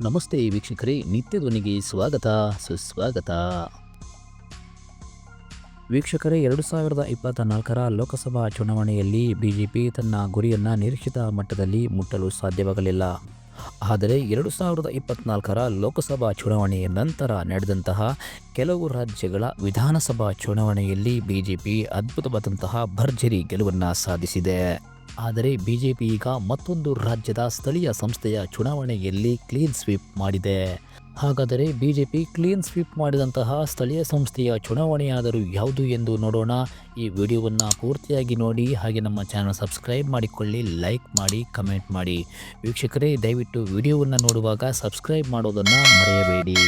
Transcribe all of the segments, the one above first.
ನಮಸ್ತೆ ವೀಕ್ಷಕರೇ, ನಿತ್ಯ ಧ್ವನಿಗೆ ಸ್ವಾಗತ, ಸುಸ್ವಾಗತ. ವೀಕ್ಷಕರೇ, ಎರಡು ಸಾವಿರದ ಇಪ್ಪತ್ತ ನಾಲ್ಕರ ಲೋಕಸಭಾ ಚುನಾವಣೆಯಲ್ಲಿ ಬಿಜೆಪಿ ತನ್ನ ಗುರಿಯನ್ನು ನಿರೀಕ್ಷಿತ ಮಟ್ಟದಲ್ಲಿ ಮುಟ್ಟಲು ಸಾಧ್ಯವಾಗಲಿಲ್ಲ. ಆದರೆ ಎರಡು ಸಾವಿರದ ಇಪ್ಪತ್ನಾಲ್ಕರ ಲೋಕಸಭಾ ಚುನಾವಣೆಯ ನಂತರ ನಡೆದಂತಹ ಕೆಲವು ರಾಜ್ಯಗಳ ವಿಧಾನಸಭಾ ಚುನಾವಣೆಯಲ್ಲಿ ಬಿಜೆಪಿ ಅದ್ಭುತವಾದಂತಹ ಭರ್ಜರಿ ಗೆಲುವನ್ನು ಸಾಧಿಸಿದೆ. ಆದರೆ ಬಿಜೆಪಿ ಈಗ ಮತ್ತೊಂದು ರಾಜ್ಯದ ಸ್ಥಳೀಯ ಸಂಸ್ಥೆಯ ಚುನಾವಣೆಯಲ್ಲಿ ಕ್ಲೀನ್ ಸ್ವೀಪ್ ಮಾಡಿದೆ. ಹಾಗಾದರೆ ಬಿಜೆಪಿ ಕ್ಲೀನ್ ಸ್ವೀಪ್ ಮಾಡಿದಂತಹ ಸ್ಥಳೀಯ ಸಂಸ್ಥೆಯ ಚುನಾವಣೆಯಾದರೂ ಯಾವುದು ಎಂದು ನೋಡೋಣ. ಈ ವಿಡಿಯೋವನ್ನು ಪೂರ್ತಿಯಾಗಿ ನೋಡಿ, ಹಾಗೆ ನಮ್ಮ ಚಾನಲ್ ಸಬ್ಸ್ಕ್ರೈಬ್ ಮಾಡಿಕೊಳ್ಳಿ ಲೈಕ್ ಮಾಡಿ ಕಮೆಂಟ್ ಮಾಡಿ. ವೀಕ್ಷಕರೇ, ದಯವಿಟ್ಟು ವಿಡಿಯೋವನ್ನು ನೋಡುವಾಗ ಸಬ್ಸ್ಕ್ರೈಬ್ ಮಾಡೋದನ್ನು ಮರೆಯಬೇಡಿ.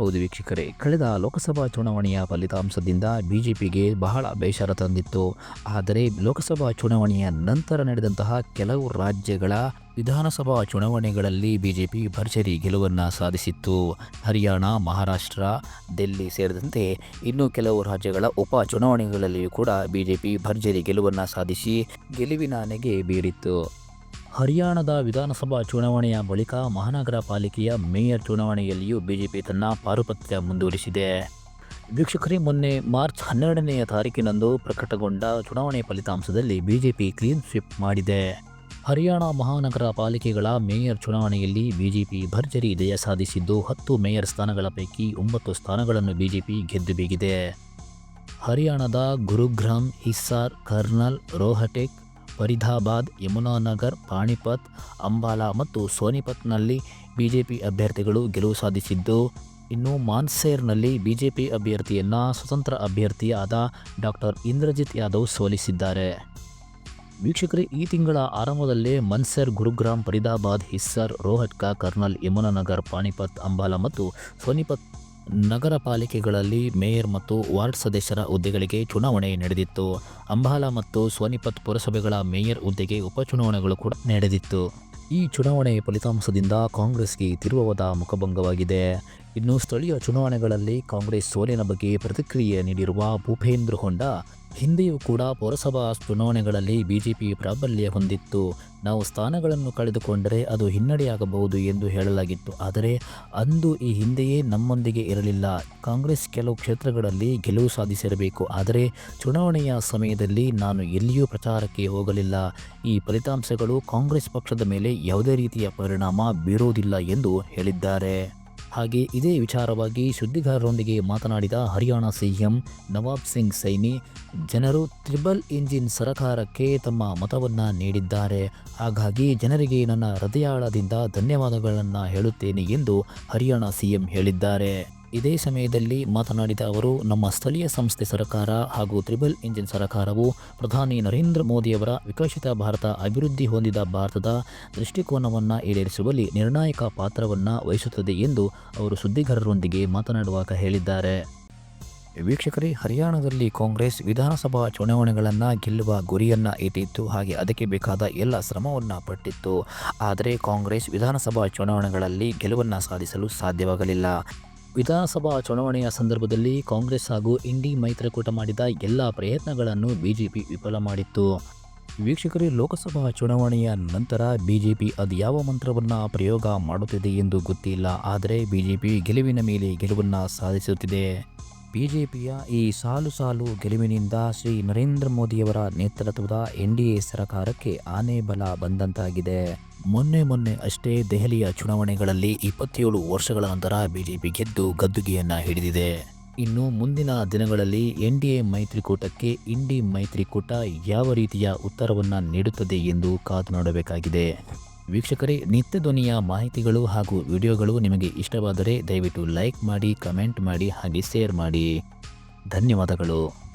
ಹೌದು ವೀಕ್ಷಕರೇ, ಕಳೆದ ಲೋಕಸಭಾ ಚುನಾವಣೆಯ ಫಲಿತಾಂಶದಿಂದ ಬಿಜೆಪಿಗೆ ಬಹಳ ಬೇಸರ ತಂದಿತ್ತು. ಆದರೆ ಲೋಕಸಭಾ ಚುನಾವಣೆಯ ನಂತರ ನಡೆದಂತಹ ಕೆಲವು ರಾಜ್ಯಗಳ ವಿಧಾನಸಭಾ ಚುನಾವಣೆಗಳಲ್ಲಿ ಬಿಜೆಪಿ ಭರ್ಜರಿ ಗೆಲುವನ್ನು ಸಾಧಿಸಿತ್ತು. ಹರಿಯಾಣ, ಮಹಾರಾಷ್ಟ್ರ, ದೆಲ್ಲಿ ಸೇರಿದಂತೆ ಇನ್ನೂ ಕೆಲವು ರಾಜ್ಯಗಳ ಉಪ ಚುನಾವಣೆಗಳಲ್ಲಿಯೂ ಕೂಡ ಬಿಜೆಪಿ ಭರ್ಜರಿ ಗೆಲುವನ್ನು ಸಾಧಿಸಿ ಗೆಲುವಿನ ನೆಗೆ ಬೀರಿತ್ತು. ಹರಿಯಾಣದ ವಿಧಾನಸಭಾ ಚುನಾವಣೆಯ ಬಳಿಕ ಮಹಾನಗರ ಪಾಲಿಕೆಯ ಮೇಯರ್ ಚುನಾವಣೆಯಲ್ಲಿಯೂ ಬಿಜೆಪಿ ತನ್ನ ಪಾರುಪತ್ಯ ಮುಂದುವರಿಸಿದೆ. ವೀಕ್ಷಕರೇ, ಮೊನ್ನೆ ಮಾರ್ಚ್ ಹನ್ನೆರಡನೆಯ ತಾರೀಕಿನಂದು ಪ್ರಕಟಗೊಂಡ ಚುನಾವಣೆ ಫಲಿತಾಂಶದಲ್ಲಿ ಬಿಜೆಪಿ ಕ್ಲೀನ್ ಸ್ವಿಪ್ ಮಾಡಿದೆ. ಹರಿಯಾಣ ಮಹಾನಗರ ಪಾಲಿಕೆಗಳ ಮೇಯರ್ ಚುನಾವಣೆಯಲ್ಲಿ ಬಿಜೆಪಿ ಭರ್ಜರಿ ಜಯ ಸಾಧಿಸಿದ್ದು ಹತ್ತು ಮೇಯರ್ ಸ್ಥಾನಗಳ ಪೈಕಿ ಒಂಬತ್ತು ಸ್ಥಾನಗಳನ್ನು ಬಿಜೆಪಿ ಗೆದ್ದು ಬೀಗಿದೆ. ಹರಿಯಾಣದ ಗುರುಗ್ರಾಮ್ ಹಿಸ್ಸಾರ್, ಕರ್ನಲ್, ರೋಹಟೆಕ್ ಫರೀದಾಬಾದ್ ಯಮುನಾನಗರ್ ಪಾಣಿಪತ್, ಅಂಬಾಲಾ ಮತ್ತು ಸೋನಿಪತ್ನಲ್ಲಿ ಬಿಜೆಪಿ ಅಭ್ಯರ್ಥಿಗಳು ಗೆಲುವು ಸಾಧಿಸಿದ್ದು. ಇನ್ನು ಮಾನ್ಸೇರ್ನಲ್ಲಿ ಬಿಜೆಪಿ ಅಭ್ಯರ್ಥಿಯನ್ನು ಸ್ವತಂತ್ರ ಅಭ್ಯರ್ಥಿಯಾದ ಡಾಕ್ಟರ್ ಇಂದ್ರಜಿತ್ ಯಾದವ್ ಸೋಲಿಸಿದ್ದಾರೆ. ವೀಕ್ಷಕರೇ, ಈ ತಿಂಗಳ ಆರಂಭದಲ್ಲೇ ಮನ್ಸರ್, ಗುರುಗ್ರಾಮ್, ಫರೀದಾಬಾದ್, ಹಿಸ್ಸರ್, ರೋಹಟ್ಕಾ, ಕರ್ನಲ್ ಯಮುನಾನಗರ್ ಪಾಣಿಪತ್, ಅಂಬಾಲಾ ಮತ್ತು ಸೋನಿಪತ್ ನಗರ ಪಾಲಿಕೆಗಳಲ್ಲಿ ಮೇಯರ್ ಮತ್ತು ವಾರ್ಡ್ ಸದಸ್ಯರ ಹುದ್ದೆಗಳಿಗೆ ಚುನಾವಣೆ ನಡೆದಿತ್ತು. ಅಂಬಾಲಾ ಮತ್ತು ಸೋನಿಪತ್ ಪುರಸಭೆಗಳ ಮೇಯರ್ ಹುದ್ದೆಗೆ ಉಪಚುನಾವಣೆಗಳು ಕೂಡ ನಡೆದಿತ್ತು. ಈ ಚುನಾವಣೆ ಫಲಿತಾಂಶದಿಂದ ಕಾಂಗ್ರೆಸ್ಗೆ ತಿರುವವಾದ ಮುಖಭಂಗವಾಗಿದೆ. ಇನ್ನು ಸ್ಥಳೀಯ ಚುನಾವಣೆಗಳಲ್ಲಿ ಕಾಂಗ್ರೆಸ್ ಸೋಲಿನ ಬಗ್ಗೆ ಪ್ರತಿಕ್ರಿಯೆ ನೀಡಿರುವ ಭೂಪೇಂದ್ರ ಹೊಂಡ, ಹಿಂದೆಯೂ ಕೂಡ ಪುರಸಭಾ ಚುನಾವಣೆಗಳಲ್ಲಿ ಬಿಜೆಪಿ ಪ್ರಾಬಲ್ಯ ಹೊಂದಿತ್ತು. ನಾವು ಸ್ಥಾನಗಳನ್ನು ಕಳೆದುಕೊಂಡರೆ ಅದು ಹಿನ್ನಡೆಯಾಗಬಹುದು ಎಂದು ಹೇಳಲಾಗಿತ್ತು. ಆದರೆ ಅಂದು ಈ ಹಿಂದೆಯೇ ನಮ್ಮೊಂದಿಗೆ ಇರಲಿಲ್ಲ. ಕಾಂಗ್ರೆಸ್ ಕೆಲವು ಕ್ಷೇತ್ರಗಳಲ್ಲಿ ಗೆಲುವು ಸಾಧಿಸಿರಬೇಕು. ಆದರೆ ಚುನಾವಣೆಯ ಸಮಯದಲ್ಲಿ ನಾನು ಎಲ್ಲಿಯೂ ಪ್ರಚಾರಕ್ಕೆ ಹೋಗಲಿಲ್ಲ. ಈ ಫಲಿತಾಂಶಗಳು ಕಾಂಗ್ರೆಸ್ ಪಕ್ಷದ ಮೇಲೆ ಯಾವುದೇ ರೀತಿಯ ಪರಿಣಾಮ ಬೀರುವುದಿಲ್ಲ ಎಂದು ಹೇಳಿದ್ದಾರೆ. ಹಾಗೆ ಇದೇ ವಿಚಾರವಾಗಿ ಸುದ್ದಿಗಾರರೊಂದಿಗೆ ಮಾತನಾಡಿದ ಹರಿಯಾಣ ಸಿಎಂ ನವಾಬ್ ಸಿಂಗ್ ಸೈನಿ, ಜನರು ತ್ರಿಬಲ್ ಇಂಜಿನ್ ಸರಕಾರಕ್ಕೆ ತಮ್ಮ ಮತವನ್ನು ನೀಡಿದ್ದಾರೆ. ಹಾಗಾಗಿ ಜನರಿಗೆ ನನ್ನ ಹೃದಯಾಳದಿಂದ ಧನ್ಯವಾದಗಳನ್ನು ಹೇಳುತ್ತೇನೆ ಎಂದು ಹರಿಯಾಣ ಸಿಎಂ ಹೇಳಿದ್ದಾರೆ. ಇದೇ ಸಮಯದಲ್ಲಿ ಮಾತನಾಡಿದ ಅವರು, ನಮ್ಮ ಸ್ಥಳೀಯ ಸಂಸ್ಥೆ ಸರ್ಕಾರ ಹಾಗೂ ತ್ರಿಬಲ್ ಇಂಜಿನ್ ಸರ್ಕಾರವು ಪ್ರಧಾನಿ ನರೇಂದ್ರ ಮೋದಿಯವರ ವಿಕಸಿತ ಭಾರತ ಅಭಿವೃದ್ಧಿ ಹೊಂದಿದ ಭಾರತದ ದೃಷ್ಟಿಕೋನವನ್ನು ಈಡೇರಿಸುವಲ್ಲಿ ನಿರ್ಣಾಯಕ ಪಾತ್ರವನ್ನು ವಹಿಸುತ್ತದೆ ಎಂದು ಅವರು ಸುದ್ದಿಗಾರರೊಂದಿಗೆ ಮಾತನಾಡುವಾಗ ಹೇಳಿದ್ದಾರೆ. ವೀಕ್ಷಕರೇ, ಹರಿಯಾಣದಲ್ಲಿ ಕಾಂಗ್ರೆಸ್ ವಿಧಾನಸಭಾ ಚುನಾವಣೆಗಳನ್ನು ಗೆಲ್ಲುವ ಗುರಿಯನ್ನು ಇಟ್ಟಿತ್ತು ಹಾಗೆ ಅದಕ್ಕೆ ಬೇಕಾದ ಎಲ್ಲ ಶ್ರಮವನ್ನು ಪಟ್ಟಿತ್ತು. ಆದರೆ ಕಾಂಗ್ರೆಸ್ ವಿಧಾನಸಭಾ ಚುನಾವಣೆಗಳಲ್ಲಿ ಗೆಲುವನ್ನು ಸಾಧಿಸಲು ಸಾಧ್ಯವಾಗಲಿಲ್ಲ. ವಿಧಾನಸಭಾ ಚುನಾವಣೆಯ ಸಂದರ್ಭದಲ್ಲಿ ಕಾಂಗ್ರೆಸ್ ಹಾಗೂ ಇಂಡಿ ಮೈತ್ರಿಕೂಟ ಮಾಡಿದ ಎಲ್ಲ ಪ್ರಯತ್ನಗಳನ್ನು ಬಿಜೆಪಿ ವಿಫಲ ಮಾಡಿತ್ತು. ವೀಕ್ಷಕರೇ, ಲೋಕಸಭಾ ಚುನಾವಣೆಯ ನಂತರ ಬಿಜೆಪಿ ಅದು ಯಾವ ಮಂತ್ರವನ್ನು ಪ್ರಯೋಗ ಮಾಡುತ್ತಿದೆ ಎಂದು ಗೊತ್ತಿಲ್ಲ. ಆದರೆ ಬಿಜೆಪಿ ಗೆಲುವಿನ ಮೇಲೆ ಗೆಲುವನ್ನು ಸಾಧಿಸುತ್ತಿದೆ. ಬಿಜೆಪಿಯ ಈ ಸಾಲು ಸಾಲು ಗೆಲುವಿನಿಂದ ಶ್ರೀ ನರೇಂದ್ರ ಮೋದಿಯವರ ನೇತೃತ್ವದ ಎನ್ ಡಿ ಎ ಸರ್ಕಾರಕ್ಕೆ ಆನೆ ಬಲ ಬಂದಂತಾಗಿದೆ. ಮೊನ್ನೆ ಮೊನ್ನೆ ಅಷ್ಟೇ ದೆಹಲಿಯ ಚುನಾವಣೆಗಳಲ್ಲಿ ಇಪ್ಪತ್ತೇಳು ವರ್ಷಗಳ ನಂತರ ಬಿಜೆಪಿ ಗೆದ್ದು ಗದ್ದುಗೆಯನ್ನು ಹಿಡಿದಿದೆ. ಇನ್ನು ಮುಂದಿನ ದಿನಗಳಲ್ಲಿ ಎನ್ ಡಿ ಎ ಮೈತ್ರಿಕೂಟಕ್ಕೆ ಇಂಡಿ ಮೈತ್ರಿಕೂಟ ಯಾವ ರೀತಿಯ ಉತ್ತರವನ್ನು ನೀಡುತ್ತದೆ ಎಂದು ಕಾದು ನೋಡಬೇಕಾಗಿದೆ. ವೀಕ್ಷಕರೇ, ನಿತ್ಯ ಧ್ವನಿಯ ಮಾಹಿತಿಗಳು ಹಾಗೂ ವಿಡಿಯೋಗಳು ನಿಮಗೆ ಇಷ್ಟವಾದರೆ ದಯವಿಟ್ಟು ಲೈಕ್ ಮಾಡಿ, ಕಮೆಂಟ್ ಮಾಡಿ ಹಾಗೆ ಶೇರ್ ಮಾಡಿ. ಧನ್ಯವಾದಗಳು.